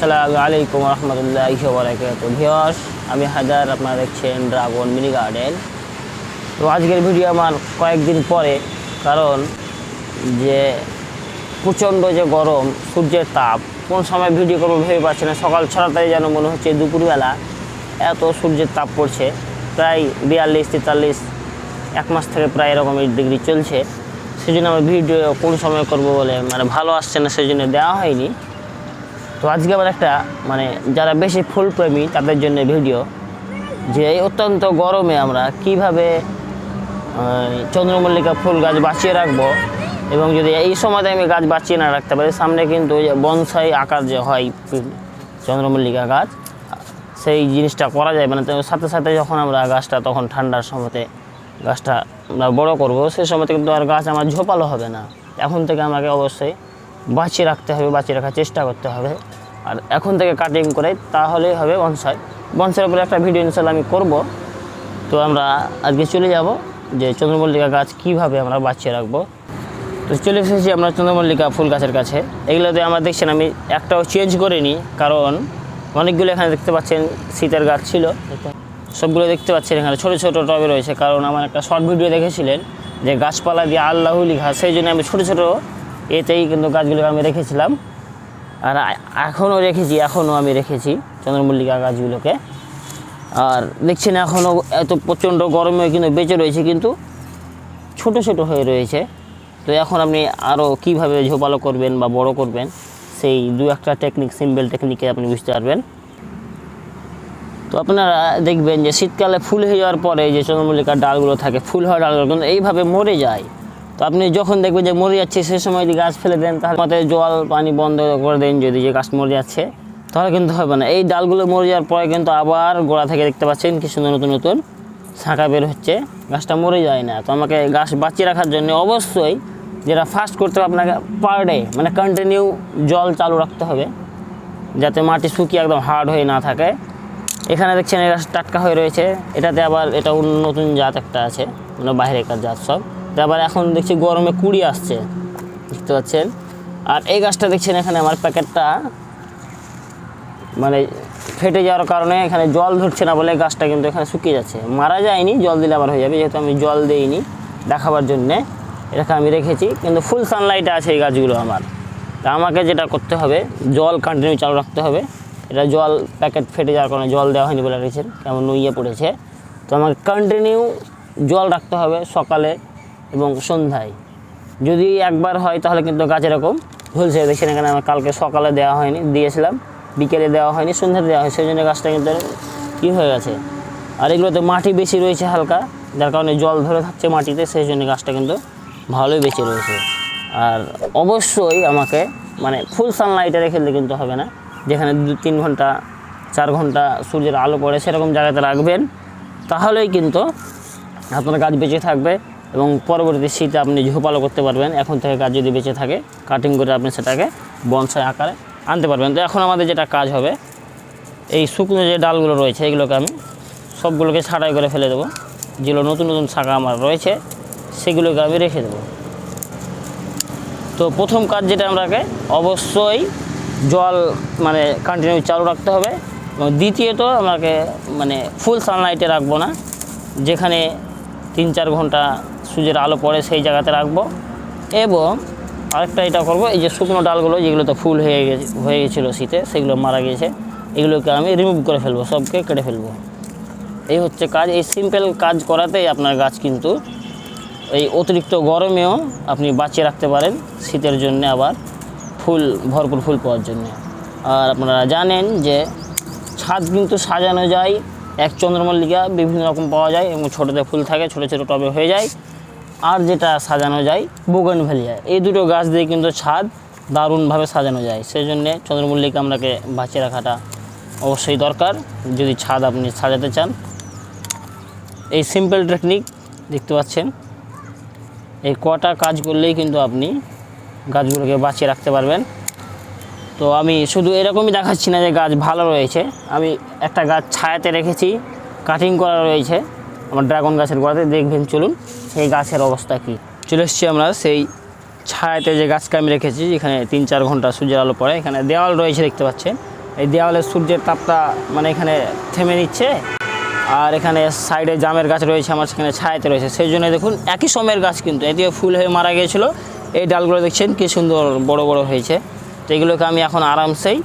আসসালামু আলাইকুম রহমতুল্লাহ বরাকাত ভিওস আমি হাজার আপনারা দেখছেন ড্রাগন মিনি গার্ডেন। তো আজকের ভিডিও আমার কয়েকদিন পরে, কারণ যে প্রচণ্ড যে গরম, সূর্যের তাপ, কোন সময় ভিডিও করব ভেবে পাচ্ছি না। সকাল ছটায় যেন মনে হচ্ছে দুপুরবেলা এত সূর্যের তাপ পড়ছে, প্রায় বিয়াল্লিশ, তেতাল্লিশ, এক মাস থেকে প্রায় এরকম ডিগ্রি চলছে। সেই জন্য আমার ভিডিও কোন সময় করব বলে মানে ভালো আসছে না সেই জন্য দেওয়া হয়নি। তো আজকে আবার একটা মানে যারা বেশি ফুল প্রেমী, তাদের জন্য ভিডিও যে এই অত্যন্ত গরমে আমরা কীভাবে চন্দ্রমল্লিকা ফুল গাছ বাঁচিয়ে রাখব এবং যদি এই সময়তে আমি গাছ বাঁচিয়ে না রাখতে পারি, সামনে কিন্তু ওই যে বনসাই আকার যে হয় চন্দ্রমল্লিকা গাছ, সেই জিনিসটা করা যায়। মানে তো সাথে সাথে যখন আমরা গাছটা তখন ঠান্ডার সময়তে গাছটা আমরা বড়ো করব, সেই সময়তে কিন্তু আর গাছ আমার ঝোপালো হবে না। এখন থেকে আমাকে অবশ্যই বাঁচিয়ে রাখতে হবে, বাঁচিয়ে রাখার চেষ্টা করতে হবে। আর এখন থেকে কাটিং করে তাহলেই হবে বনসাই বনসাইয়ের উপরে একটা ভিডিও ইনশাল্লাহ আমি করব। তো আমরা আজকে চলে যাব যে চন্দ্রমল্লিকা গাছ কীভাবে আমরা বাঁচিয়ে রাখব। তো চলে এসেছি আমরা চন্দ্রমল্লিকা ফুল গাছের কাছে। এগুলোতে আমরা দেখছেন আমি একটাও চেঞ্জ করিনি, কারণ অনেকগুলো এখানে দেখতে পাচ্ছেন শীতের গাছ ছিল। সবগুলো দেখতে পাচ্ছেন এখানে, ছোটো ছোটো টবে রয়েছে। কারণ আমার একটা শর্ট ভিডিও দেখেছিলেন যে গাছপালা দিয়ে আল্লাহুলি ঘাস সেই জন্য আমি ছোটো ছোটো এতেই কিন্তু গাছগুলোকে আমি রেখেছিলাম। আর এখনও রেখেছি, এখনও আমি রেখেছি চন্দ্রমল্লিকা গাছগুলোকে। আর দেখছেন এখনও এত প্রচণ্ড গরমে কিন্তু বেঁচে রয়েছে, কিন্তু ছোট ছোট হয়ে রয়েছে। তো এখন আপনি আরও কীভাবে ঝোপালো করবেন বা বড় করবেন, সেই দু একটা টেকনিক সিম্পল টেকনিকে আপনি বুঝতে পারবেন। তো আপনারা দেখবেন যে শীতকালে ফুল হয়ে যাওয়ার পরে যে চন্দ্রমল্লিকার ডালগুলো থাকে, ফুল হওয়া ডালগুলো কিন্তু এইভাবে মরে যায়। তো আপনি যখন দেখবেন যে মরে যাচ্ছে, সে সময় যদি গাছ ফেলে দেন, তাহলে আমাদের জল, পানি বন্ধ করে দেন যদি যে গাছ মরে যাচ্ছে, তাহলে কিন্তু হবে না। এই ডালগুলো মরে যাওয়ার পরে কিন্তু আবার গোড়া থেকে দেখতে পাচ্ছেন কি সুন্দর নতুন নতুন শাখা বের হচ্ছে। গাছটা মরে যায় না। তো আমাকে গাছ বাঁচিয়ে রাখার জন্য অবশ্যই যেটা ফার্স্ট করতে হবে আপনাকে পার ডে মানে কন্টিনিউ জল চালু রাখতে হবে, যাতে মাটি শুকিয়ে একদম হার্ড হয়ে না থাকে। এখানে দেখছেন এরা টাটকা হয়ে রয়েছে। এটাতে আবার এটা নতুন জাত একটা আছে মানে বাইরেকার জাত সব। তো আবার এখন দেখছি গরমে কুড়ি আসছে, দেখতে পাচ্ছেন? আর এই গাছটা দেখছেন এখানে আমার প্যাকেটটা মানে ফেটে যাওয়ার কারণে এখানে জল ধরছে না বলে গাছটা কিন্তু এখানে শুকিয়ে যাচ্ছে। মারা যায়নি, জল দিলে আবার হয়ে যাবে, যেহেতু আমি জল দেইনি দেখাবার জন্যে। এটাকে আমি রেখেছি, কিন্তু ফুল সানলাইটে আছে এই গাছগুলো আমার। তা আমাকে যেটা করতে হবে, জল কন্টিনিউ চালু রাখতে হবে। এটা জল প্যাকেট ফেটে যাওয়ার কারণে জল দেওয়া হয়নি বলে রেখেছেন, কেমন নুইয়ে পড়েছে। তো আমাকে কন্টিনিউ জল রাখতে হবে সকালে। এবং সন্ধ্যায়। যদি একবার হয় তাহলে কিন্তু গাছ এরকম ঝুলছে দেখছেন এখানে আমার কালকে সকালে দেওয়া হয়নি, দিয়েছিলাম। বিকেলে দেওয়া হয়নি সন্ধ্যাতে দেওয়া হয় সেই জন্য গাছটা কিন্তু কী হয়ে গেছে? আর এগুলোতে মাটি বেশি রয়েছে হালকা, যার কারণে জল ধরে থাকছে মাটিতে। সেই জন্য গাছটা কিন্তু ভালোই বেঁচে রয়েছে। আর অবশ্যই আমাকে মানে ফুল সানলাইটে রেখে দিলে কিন্তু হবে না। যেখানে দু, তিন ঘণ্টা, চার ঘণ্টা সূর্যের আলো পড়ে সেরকম জায়গাতে রাখবেন, তাহলেই কিন্তু আপনার গাছ বেঁচে থাকবে। এবং পরবর্তী শীতে আপনি ঝোপালো করতে পারবেন। এখন থেকে গাছ যদি বেঁচে থাকে কাটিং করে আপনি সেটাকে বনসাই আকারে আনতে পারবেন। তো এখন আমাদের যেটা কাজ হবে, এই শুকনো যে ডালগুলো রয়েছে, এগুলোকে আমি সবগুলোকে ছাঁটাই করে ফেলে দেবো। যেগুলো নতুন নতুন শাখা আমার রয়েছে, সেগুলোকে আমি রেখে দেবো। তো প্রথম কাজ যেটা আমরাকে, অবশ্যই জল মানে কন্টিনিউ চালু রাখতে হবে। এবং দ্বিতীয়ত আমাকে মানে ফুল সানলাইটে রাখব না। যেখানে তিন চার ঘণ্টা সূর্যের আলো পড়ে সেই জায়গাতে রাখব। এবং আরেকটা এটা করব, এই যে শুকনো ডালগুলো যেগুলো তো ফুল হয়ে গেছে, হয়ে গেছিল শীতে, সেগুলো মারা গেছে। এগুলোকে আমি রিমুভ করে ফেলব, সবকে কেটে ফেলব। এই হচ্ছে কাজ, এই সিম্পল কাজ করাতেই আপনার গাছ কিন্তু এই অতিরিক্ত গরমেও আপনি বাঁচিয়ে রাখতে পারেন শীতের জন্য আবার ফুল, ভরপুর ফুল পাওয়ার জন্য। আর আপনারা জানেন যে ছাদ কিন্তু সাজানো যায়, এক চন্দ্রমল্লিকা বিভিন্ন রকম পাওয়া যায় এবং ছোটোতে ফুল থাকে, ছোটো ছোটো টবে হয়ে যায়। আর যেটা সাজানো যায় বোগন ভ্যালিয়া এই দুটো গাছ দিয়ে কিন্তু ছাদ দারুণভাবে সাজানো যায়। সেই জন্যে চন্দ্রমল্লিকা আপনাকে বাঁচিয়ে রাখাটা অবশ্যই দরকার। যদি ছাদ আপনি সাজাতে চান, এই সিম্পল টেকনিক দেখতে পাচ্ছেন। এই কটা কাজ করলেই কিন্তু আপনি গাছগুলোকে বাঁচিয়ে রাখতে পারবেন। তো আমি শুধু এরকমই দেখাচ্ছি না যে গাছ ভালো রয়েছে। আমি একটা গাছ ছায়াতে রেখেছি কাটিং করা রয়েছে। আমার ড্রাগন গাছের গোড়াতে দেখবেন, চলুন সেই গাছের অবস্থা কী। চলে এসেছি আমরা সেই ছায়াতে যে গাছকে আমি রেখেছি এখানে তিন চার ঘণ্টা সূর্যের আলো পড়ে। এখানে দেওয়াল রয়েছে দেখতে পাচ্ছেন। এই দেওয়ালে সূর্যের তাপটা মানে এখানে থেমে নিচ্ছে। আর এখানে সাইডে জামের গাছ রয়েছে, আমার সেখানে ছায়াতে রয়েছে। সেই জন্য দেখুন, একই সময়ের গাছ কিন্তু, এদিকে ফুল হয়ে মারা গিয়েছিল। এই ডালগুলো দেখছেন, কি সুন্দর বড় বড় হয়েছে। তো এগুলোকে আমি এখন আরামসেই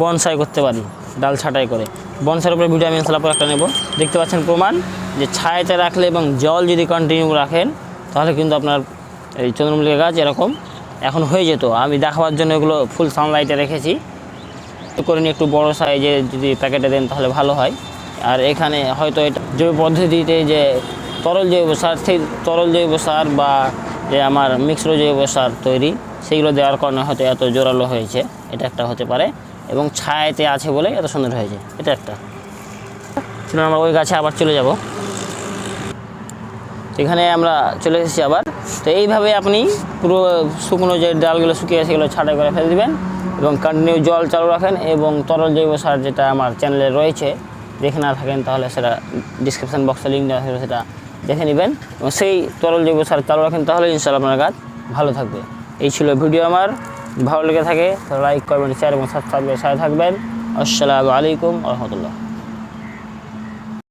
বনসাই করতে পারি, ডাল ছাঁটাই করে। বনসাইয়ের উপরে ভিডিও আমি একটা নেব। দেখতে পাচ্ছেন প্রমাণ। যে ছায়াতে রাখলে এবং জল যদি কন্টিনিউ রাখেন, তাহলে কিন্তু আপনার এই চন্দ্রমল্লিকা গাছ এরকম এখন হয়ে যেত। আমি দেখাবার জন্য এগুলো ফুল সানলাইটে রেখেছি। করে নিয়ে একটু বড় সাইজে যদি প্যাকেটে দেন তাহলে ভালো হয়। আর এখানে হয়তো এটা জৈব পদ্ধতিতে যে তরল জৈব সার, সেই তরল জৈব সার বা যে আমার মিশ্র জৈব সার তৈরি, সেইগুলো দেওয়ার কারণে হয়তো এত জোরালো হয়েছে। এটা একটা হতে পারে। এবং ছায়াতে আছে বলে এত সুন্দর হয়েছে। এটা একটা। আমরা ওই গাছে আবার চলে যাব। এখানে আমরা চলে এসেছি আবার। তো এইভাবে আপনি পুরো শুকনো যে ডালগুলো শুকিয়ে সেগুলো ছাঁটাই করে ফেলে দিবেন এবং কন্টিনিউ জল চালু রাখেন এবং তরল জৈব সার যেটা আমার চ্যানেলে রয়েছে, দেখে না থাকেন তাহলে সেটা ডিসক্রিপশান বক্সে লিঙ্ক দেওয়া থাকবে, সেটা দেখে নেবেন এবং সেই তরল জৈব সার চালু রাখেন তাহলে ইনশাল্লাহ আপনার গাছ ভালো থাকবে। এই ছিল ভিডিও আমার, ভালো লেগে থাকে লাইক করবেন শেয়ার এবং সাবস্ক্রাইবের সাথে থাকবেন। আসসালামু আলাইকুম রহমতুল্লাহ।